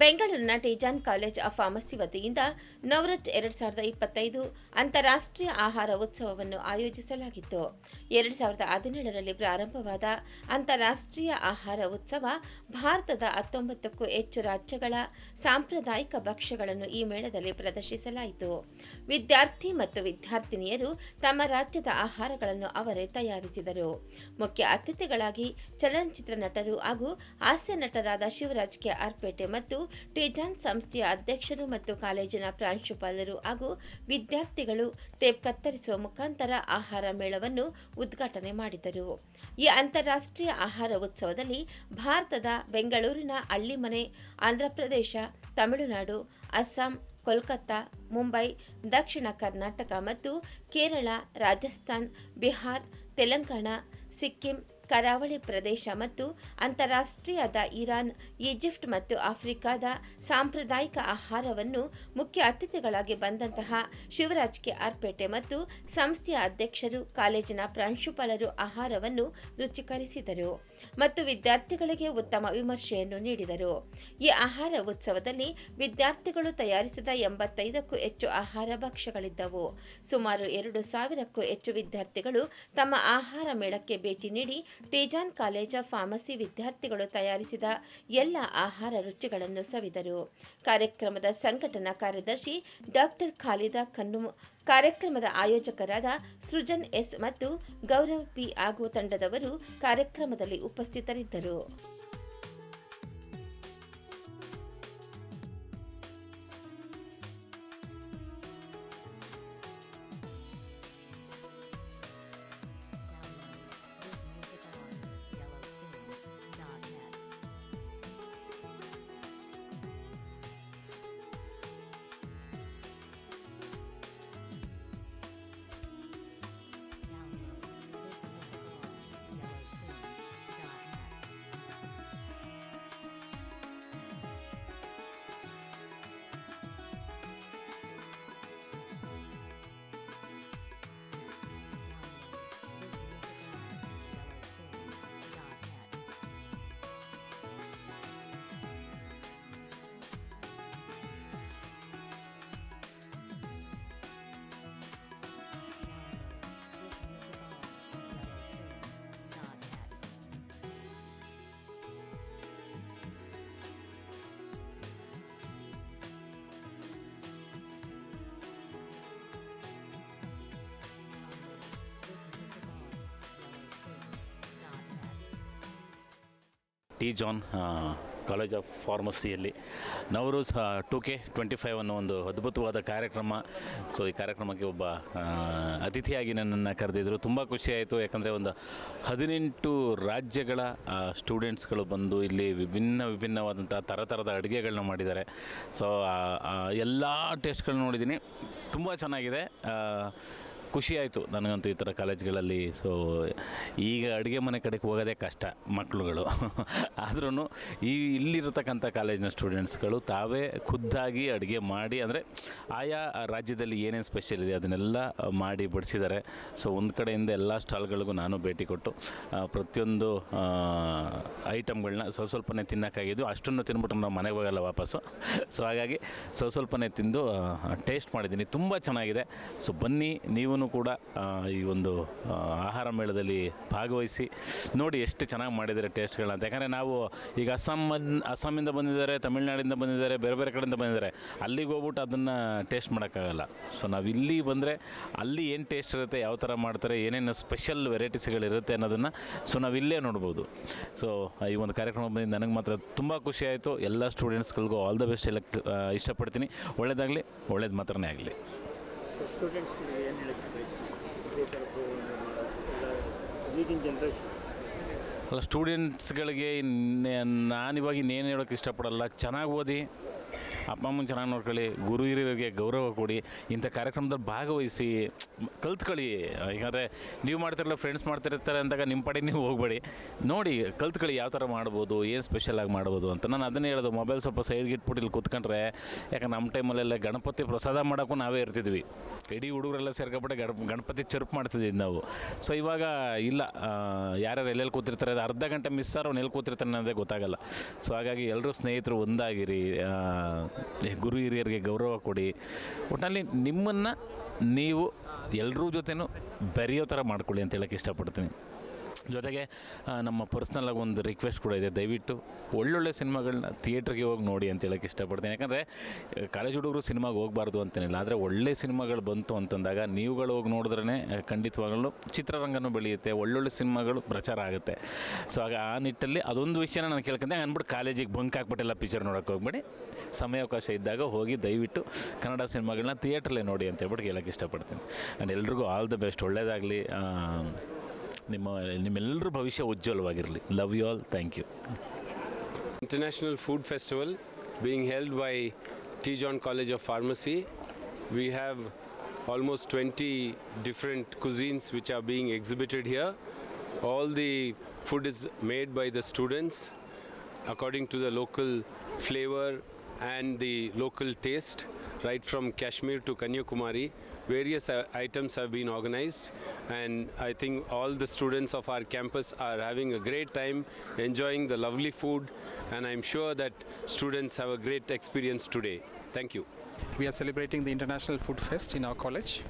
ಬೆಂಗಳೂರಿನ ಟಿಜಾನ್ college of pharmacy ವತಿಯಿಂದ ನವರತ್ ಎರಡ್ ಸಾವಿರದ ಇಪ್ಪತ್ತೈದು ಅಂತಾರಾಷ್ಟ್ರೀಯ ಆಹಾರ ಉತ್ಸವವನ್ನು ಆಯೋಜಿಸಲಾಗಿತ್ತು. ಎರಡ್ ಸಾವಿರದ ಹದಿನೇಳರಲ್ಲಿ ಪ್ರಾರಂಭವಾದ ಅಂತಾರಾಷ್ಟ್ರೀಯ ಆಹಾರ ಉತ್ಸವ ಭಾರತದ ಹತ್ತೊಂಬತ್ತಕ್ಕೂ ಹೆಚ್ಚು ರಾಜ್ಯಗಳ ಸಾಂಪ್ರದಾಯಿಕ ಭಕ್ಷ್ಯಗಳನ್ನು ಈ ಮೇಳದಲ್ಲಿ ಪ್ರದರ್ಶಿಸಲಾಯಿತು. ವಿದ್ಯಾರ್ಥಿ ಮತ್ತು ವಿದ್ಯಾರ್ಥಿನಿಯರು ತಮ್ಮ ರಾಜ್ಯದ ಆಹಾರಗಳನ್ನು ಅವರೇ ತಯಾರಿಸಿದರು. ಮುಖ್ಯ ಅತಿಥಿಗಳಾಗಿ ಚಲನಚಿತ್ರ ನಟರು ಹಾಗೂ ಹಾಸ್ಯ ನಟರಾದ ಶಿವರಾಜ್ ಕೆ. ಆರ್ಪೇಟೆ ಮತ್ತು ಟೇಜಾನ್ ಸಂಸ್ಥೆಯ ಅಧ್ಯಕ್ಷರು ಮತ್ತು ಕಾಲೇಜಿನ ಪ್ರಾಂಶುಪಾಲರು ಹಾಗೂ ವಿದ್ಯಾರ್ಥಿಗಳು ಟೇಪ್ ಕತ್ತರಿಸುವ ಮುಖಾಂತರ ಆಹಾರ ಮೇಳವನ್ನು ಉದ್ಘಾಟನೆ ಮಾಡಿದರು. ಈ ಅಂತಾರಾಷ್ಟ್ರೀಯ ಆಹಾರ ಉತ್ಸವದಲ್ಲಿ ಭಾರತದ ಬೆಂಗಳೂರಿನ ಹಳ್ಳಿಮನೆ, ಆಂಧ್ರಪ್ರದೇಶ, ತಮಿಳುನಾಡು, ಅಸ್ಸಾಂ, ಕೋಲ್ಕತ್ತಾ, ಮುಂಬೈ, ದಕ್ಷಿಣ ಕರ್ನಾಟಕ ಮತ್ತು ಕೇರಳ, ರಾಜಸ್ಥಾನ್, ಬಿಹಾರ್, ತೆಲಂಗಾಣ, ಸಿಕ್ಕಿಂ ಕರಾವಳಿ ಪ್ರದೇಶ ಮತ್ತು ಅಂತಾರಾಷ್ಟ್ರೀಯದ ಇರಾನ್, ಈಜಿಪ್ಟ್ ಮತ್ತು ಆಫ್ರಿಕಾದ ಸಾಂಪ್ರದಾಯಿಕ ಆಹಾರವನ್ನು ಮುಖ್ಯ ಅತಿಥಿಗಳಾಗಿ ಬಂದಂತಹ ಶಿವರಾಜ್ ಕೆ ಆರ್ಪೇಟೆ ಮತ್ತು ಸಂಸ್ಥೆಯ ಅಧ್ಯಕ್ಷರು, ಕಾಲೇಜಿನ ಪ್ರಾಂಶುಪಾಲರು ಆಹಾರವನ್ನು ರುಚಿಕರಿಸಿದರು ಮತ್ತು ವಿದ್ಯಾರ್ಥಿಗಳಿಗೆ ಉತ್ತಮ ವಿಮರ್ಶೆಯನ್ನು ನೀಡಿದರು. ಈ ಆಹಾರ ಉತ್ಸವದಲ್ಲಿ ವಿದ್ಯಾರ್ಥಿಗಳು ತಯಾರಿಸಿದ ಎಂಬತ್ತೈದಕ್ಕೂ ಹೆಚ್ಚು ಆಹಾರ ಭಕ್ಷ್ಯಗಳಿದ್ದವು. ಸುಮಾರು ಎರಡು ಸಾವಿರಕ್ಕೂ ಹೆಚ್ಚು ವಿದ್ಯಾರ್ಥಿಗಳು ತಮ್ಮ ಆಹಾರ ಮೇಳಕ್ಕೆ ಭೇಟಿ ನೀಡಿ ಟೇಜಾನ್ ಕಾಲೇಜ್ ಆಫ್ ಫಾರ್ಮಸಿ ವಿದ್ಯಾರ್ಥಿಗಳು ತಯಾರಿಸಿದ ಎಲ್ಲ ಆಹಾರ ರುಚಿಗಳನ್ನು ಸವಿದರು. ಕಾರ್ಯಕ್ರಮದ ಸಂಘಟನಾ ಕಾರ್ಯದರ್ಶಿ ಡಾಕ್ಟರ್ ಖಾಲಿದಾ ಕನ್ನು ಕಾರ್ಯಕ್ರಮದ ಆಯೋಜಕರಾದ ಸೃಜನ್ ಎಸ್ ಮತ್ತು ಗೌರವ್ ಪಿ ಹಾಗೂ ತಂಡದವರು ಕಾರ್ಯಕ್ರಮದಲ್ಲಿ ಉಪಸ್ಥಿತರಿದ್ದರು. T John college of ಫಾರ್ಮಸಿಯಲ್ಲಿ Navros two K twenty five ಅನ್ನೋ ಒಂದು ಅದ್ಭುತವಾದ ಕಾರ್ಯಕ್ರಮ. ಸೊ ಈ ಕಾರ್ಯಕ್ರಮಕ್ಕೆ ಒಬ್ಬ ಅತಿಥಿಯಾಗಿ ನನ್ನನ್ನು ಕರೆದಿದ್ದರು ತುಂಬ ಖುಷಿಯಾಯಿತು ಯಾಕಂದರೆ ಒಂದು ಹದಿನೆಂಟು ರಾಜ್ಯಗಳ ಸ್ಟೂಡೆಂಟ್ಸ್ಗಳು ಬಂದು ಇಲ್ಲಿ ವಿಭಿನ್ನ ವಿಭಿನ್ನವಾದಂಥ ಥರ ಥರದ ಅಡುಗೆಗಳನ್ನ ಮಾಡಿದ್ದಾರೆ ಸೊ ಎಲ್ಲ ಟೇಸ್ಟ್ಗಳನ್ನ ನೋಡಿದ್ದೀನಿ. ತುಂಬ ಚೆನ್ನಾಗಿದೆ. ಖುಷಿ ಆಯಿತು ನನಗಂತೂ ಈ ಥರ ಕಾಲೇಜ್ಗಳಲ್ಲಿ. ಸೊ ಈಗ ಅಡುಗೆ ಮನೆ ಕಡೆಗೆ ಹೋಗೋದೇ ಕಷ್ಟ ಮಕ್ಕಳುಗಳು ಆದ್ರೂ ಈ ಇಲ್ಲಿರತಕ್ಕಂಥ ಕಾಲೇಜಿನ ಸ್ಟೂಡೆಂಟ್ಸ್ಗಳು ತಾವೇ ಖುದ್ದಾಗಿ ಅಡುಗೆ ಮಾಡಿ, ಅಂದರೆ ಆಯಾ ರಾಜ್ಯದಲ್ಲಿ ಏನೇನು ಸ್ಪೆಷಲ್ ಇದೆ ಅದನ್ನೆಲ್ಲ ಮಾಡಿ ಬಡಿಸಿದ್ದಾರೆ. ಸೊ ಒಂದು ಕಡೆಯಿಂದ ಎಲ್ಲ ಸ್ಟಾಲ್ಗಳಿಗೂ ನಾನು ಭೇಟಿ ಕೊಟ್ಟು ಪ್ರತಿಯೊಂದು ಐಟಮ್ಗಳನ್ನ ಸ್ವಲ್ಪ ಸ್ವಲ್ಪನೇ ತಿನ್ನೋಕ್ಕಾಗಿದ್ದು, ಅಷ್ಟನ್ನು ತಿಂದ್ಬಿಟ್ಟು ನಾವು ಮನೆಗೆ ಹೋಗಲ್ಲ ವಾಪಸ್ಸು. ಸೊ ಹಾಗಾಗಿ ಸ್ವಲ್ಪ ಸ್ವಲ್ಪನೇ ತಿಂದು ಟೇಸ್ಟ್ ಮಾಡಿದ್ದೀನಿ. ತುಂಬ ಚೆನ್ನಾಗಿದೆ. ಸೊ ಬನ್ನಿ ನೀವೂ ಕೂಡ ಈ ಒಂದು ಆಹಾರ ಮೇಳದಲ್ಲಿ ಭಾಗವಹಿಸಿ ನೋಡಿ ಎಷ್ಟು ಚೆನ್ನಾಗಿ ಮಾಡಿದ್ದಾರೆ ಟೇಸ್ಟ್ಗಳನ್ನ ಯಾಕಂದರೆ ನಾವು ಈಗ ಅಸ್ಸಾಂ ಅಸ್ಸಾಮಿಂದ ಬಂದಿದ್ದಾರೆ ತಮಿಳ್ನಾಡಿಂದ ಬಂದಿದ್ದಾರೆ ಬೇರೆ ಬೇರೆ ಕಡೆಯಿಂದ ಬಂದಿದ್ದಾರೆ. ಅಲ್ಲಿಗೆ ಹೋಗ್ಬಿಟ್ಟು ಅದನ್ನು ಟೇಸ್ಟ್ ಮಾಡೋಕ್ಕಾಗಲ್ಲ. ಸೊ ನಾವು ಇಲ್ಲಿ ಬಂದರೆ ಅಲ್ಲಿ ಏನು ಟೇಸ್ಟ್ ಇರುತ್ತೆ ಯಾವ ಥರ ಮಾಡ್ತಾರೆ ಏನೇನು ಸ್ಪೆಷಲ್ ವೆರೈಟೀಸ್ಗಳಿರುತ್ತೆ ಅನ್ನೋದನ್ನು ಸೊ ನಾವು ಇಲ್ಲೇ ನೋಡ್ಬೋದು. ಸೊ ಈ ಒಂದು ಕಾರ್ಯಕ್ರಮ ಬಂದು ನನಗೆ ಮಾತ್ರ ತುಂಬ ಖುಷಿಯಾಯಿತು ಎಲ್ಲ ಸ್ಟೂಡೆಂಟ್ಸ್ಗಳಿಗೂ ಆಲ್ ದ ಬೆಸ್ಟ್ ಆ, ಇಷ್ಟಪಡ್ತೀನಿ. ಒಳ್ಳೇದಾಗಲಿ ಒಳ್ಳೇದು ಮಾತ್ರನೇ ಆಗಲಿ. ಸ್ಟೂಡೆಂಟ್ಸ್ಗಳಿಗೆ ಏನು ಹೇಳಕ್ಕೆ ಇದೇ ಥರ ಪ್ರೋಗ್ರಾಮ್ ಈಗಿನ ಜನ್ರೇಷನ್ ಅಲ್ಲ ಸ್ಟೂಡೆಂಟ್ಸ್ಗಳಿಗೆ ನಾನಿವಾಗ ಇನ್ನೇನು ಹೇಳೋಕ್ಕೆ ಇಷ್ಟಪಡಲ್ಲ. ಚೆನ್ನಾಗಿ ಓದಿ ಅಪ್ಪ, ಅಮ್ಮನ ಚೆನ್ನಾಗಿ ನೋಡ್ಕೊಳ್ಳಿ, ಗುರು ಹಿರಿಯರಿಗೆ ಗೌರವ ಕೊಡಿ, ಇಂಥ ಕಾರ್ಯಕ್ರಮದಲ್ಲಿ ಭಾಗವಹಿಸಿ, ಕಲ್ತ್ಕೊಳ್ಳಿ. ಯಾಕಂದರೆ ನೀವು ಮಾಡ್ತಿರಲ್ಲ ಫ್ರೆಂಡ್ಸ್ ಮಾಡ್ತಿರ್ತಾರೆ ಅಂದಾಗ ನಿಮ್ಮ ಪಡೆ ನೀವು ಹೋಗಬೇಡಿ. ನೋಡಿ, ಕಲ್ತ್ಕೊಳ್ಳಿ ಯಾವ ಥರ ಮಾಡ್ಬೋದು, ಏನು ಸ್ಪೆಷಲಾಗಿ ಮಾಡ್ಬೋದು ಅಂತ. ನಾನು ಅದನ್ನೇ ಹೇಳೋದು ಮೊಬೈಲ್ ಸ್ವಲ್ಪ ಸೈಡ್ಗೆ ಇಟ್ಬಿಟ್ಟು ಇಲ್ಲಿ ಕೂತ್ಕೊಂಡ್ರೆ, ಯಾಕಂದ್ರೆ ನಮ್ಮ ಟೈಮಲ್ಲೆಲ್ಲ ಗಣಪತಿ ಪ್ರಸಾದ ಮಾಡೋಕ್ಕೂ ನಾವೇ ಇರ್ತಿದ್ವಿ. ಇಡೀ ಹುಡುಗರೆಲ್ಲ ಸೇರ್ಕೊಬಿಟ್ಟು ಗಣ ಗಣಪತಿ ಚರುಪ್ ಮಾಡ್ತಿದ್ವಿ ನಾವು. ಸೊ ಇವಾಗ ಇಲ್ಲ ಯಾರ್ಯಾರು ಎಲ್ಲೆಲ್ಲಿ ಕೂತಿರ್ತಾರೆ, ಅದು ಅರ್ಧ ಗಂಟೆ ಮಿಸ್ ಅವ್ನು ಎಲ್ಲಿ ಕೂತಿರ್ತಾನೆ ಅನ್ನೋದೇ ಗೊತ್ತಾಗಲ್ಲ. ಸೊ ಹಾಗಾಗಿ ಎಲ್ಲರೂ ಸ್ನೇಹಿತರು ಒಂದಾಗಿರಿ ಗುರು ಹಿರಿಯರಿಗೆ ಗೌರವ ಕೊಡಿ. ಒಟ್ಟಿನಲ್ಲಿ ನಿಮ್ಮನ್ನು ನೀವು ಎಲ್ಲರೂ ಜೊತೆನೂ ಬೆರೆಯೋ ಥರ ಮಾಡ್ಕೊಳ್ಳಿ ಅಂತ ಹೇಳೋಕ್ಕೆ ಇಷ್ಟಪಡ್ತೀನಿ. ಜೊತೆಗೆ ನಮ್ಮ ಪರ್ಸ್ನಲಾಗಿ ಒಂದು ರಿಕ್ವೆಸ್ಟ್ ಕೂಡ ಇದೆ. ದಯವಿಟ್ಟು ಒಳ್ಳೊಳ್ಳೆ ಸಿನಿಮಾಗಳನ್ನ ಥಿಯೇಟ್ರಿಗೆ ಹೋಗಿ ನೋಡಿ ಅಂತ ಹೇಳೋಕ್ಕೆ ಇಷ್ಟಪಡ್ತೀನಿ. ಯಾಕಂದರೆ ಕಾಲೇಜ್ ಹುಡುಗರು ಸಿನಿಮಾಗೆ ಹೋಗಬಾರ್ದು ಅಂತೇನಿಲ್ಲ. ಆದರೆ ಒಳ್ಳೆ ಸಿನಿಮಾಗಳು ಬಂತು ಅಂತಂದಾಗ, ನೀವುಗಳು ಹೋಗಿ ನೋಡಿದ್ರೇ ಖಂಡಿತವಾಗಲೂ ಚಿತ್ರರಂಗನೂ ಬೆಳೆಯುತ್ತೆ. ಒಳ್ಳೊಳ್ಳೆ ಸಿನಿಮಾಗಳು ಪ್ರಚಾರ ಆಗುತ್ತೆ. ಸೊ ಆಗ ಆ ನಿಟ್ಟಲ್ಲಿ ಅದೊಂದು ವಿಷಯನ ನಾನು ಕೇಳ್ಕೊಂಡೆ. ಅಂದ್ಬಿಟ್ಟು ಕಾಲೇಜಿಗೆ ಬಂಕ್ ಹಾಕ್ಬಿಟ್ಟೆಲ್ಲ ಪಿಕ್ಚರ್ ನೋಡೋಕೆ ಹೋಗ್ಬೇಡಿ. ಸಮಯಾವಕಾಶ ಇದ್ದಾಗ ಹೋಗಿ ದಯವಿಟ್ಟು ಕನ್ನಡ ಸಿನಿಮಾಗಳನ್ನ ಥಿಯೇಟ್ರಲ್ಲೇ ನೋಡಿ ಅಂತ ಹೇಳ್ಬಿಟ್ಟು ಹೇಳೋಕ್ಕೆ ಇಷ್ಟಪಡ್ತೀನಿ. ಆ್ಯಂಡ್ ಎಲ್ರಿಗೂ ಆಲ್ ದ ಬೆಸ್ಟ್ ಒಳ್ಳೆಯದಾಗಲಿ ನಿಮ್ಮ ನಿಮ್ಮೆಲ್ಲರ ಭವಿಷ್ಯ ಉಜ್ವಲವಾಗಿರಲಿ love you all thank you International Food Festival being held by T. John College of Pharmacy. We have almost 20 different cuisines which are being exhibited here. All the food is made by the students according to the local flavor and the local taste, right from Kashmir to Kanyakumari. Various uh, items have been organized, and I think all the students of our campus are having a great time enjoying the lovely food, and I'm sure that students have a great experience today. Thank you. We are celebrating the International Food Fest in our college,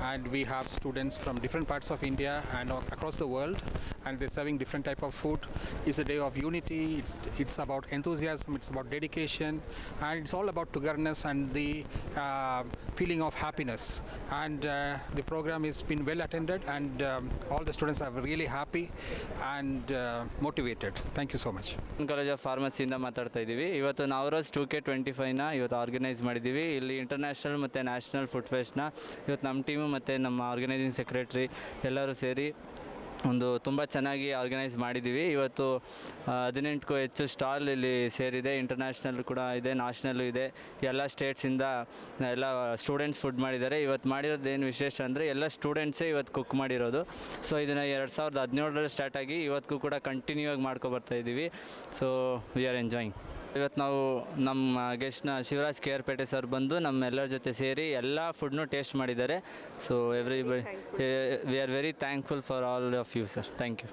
and we have students from different parts of India and a- across the world, and they're serving different type of food. It's a day of unity. It's it's about enthusiasm. It's about dedication, and it's all about togetherness and the uh, feeling of happiness. And uh, the program has been well attended, and um, all the students are really happy and uh, motivated. Thank you so much. College of ಫಾರ್ಮಸಿಯಿಂದ ಮಾತಾಡ್ತಾ ಇದ್ದೀವಿ ಇವತ್ತು ನಾವರೋಸ್ two K twenty ಫೈವ್ನ ಇವತ್ತು organise ಮಾಡಿದ್ದೀವಿ ಇಲ್ಲಿ international ಮತ್ತು national food ಫೆಸ್ಟ್ನ ಇವತ್ತು ನಮ್ಮ ಟೀಮು ಮತ್ತು ನಮ್ಮ ಆರ್ಗನೈಸಿಂಗ್ ಸೆಕ್ರೆಟ್ರಿ ಎಲ್ಲರೂ ಸೇರಿ ಒಂದು ತುಂಬ ಚೆನ್ನಾಗಿ ಆರ್ಗನೈಸ್ ಮಾಡಿದ್ದೀವಿ ಇವತ್ತು ಹದಿನೆಂಟಕ್ಕೂ ಹೆಚ್ಚು ಸ್ಟಾಲ್ ಇಲ್ಲಿ ಸೇರಿದೆ. ಇಂಟರ್ನ್ಯಾಷನಲ್ ಕೂಡ ಇದೆ ನ್ಯಾಷನಲ್ಲು ಇದೆ. ಎಲ್ಲ ಸ್ಟೇಟ್ಸಿಂದ ಎಲ್ಲ ಸ್ಟೂಡೆಂಟ್ಸ್ ಫುಡ್ ಮಾಡಿದ್ದಾರೆ. ಇವತ್ತು ಮಾಡಿರೋದು ಏನು ವಿಶೇಷ ಅಂದರೆ ಎಲ್ಲ ಸ್ಟೂಡೆಂಟ್ಸೇ ಇವತ್ತು ಕುಕ್ ಮಾಡಿರೋದು. ಸೊ ಇದನ್ನು ಎರಡು ಸಾವಿರದ ಹದಿನೇಳರಲ್ಲಿ ಸ್ಟಾರ್ಟ್ ಆಗಿ ಇವತ್ತಿಗೂ ಕೂಡ ಕಂಟಿನ್ಯೂ ಆಗಿ ಮಾಡ್ಕೊಬರ್ತಾ ಇದ್ದೀವಿ ಸೊ ವಿ ಆರ್ ಎಂಜಾಯಿಂಗ್ ಇವತ್ತು ನಾವು ನಮ್ಮ ಗೆಸ್ಟ್ನ Shivraj K R Pete sir ಬಂದು ನಮ್ಮೆಲ್ಲರ ಜೊತೆ ಸೇರಿ ಎಲ್ಲ ಫುಡ್ನು ಟೇಸ್ಟ್ ಮಾಡಿದ್ದಾರೆ. So every we are very thankful for all of you sir thank you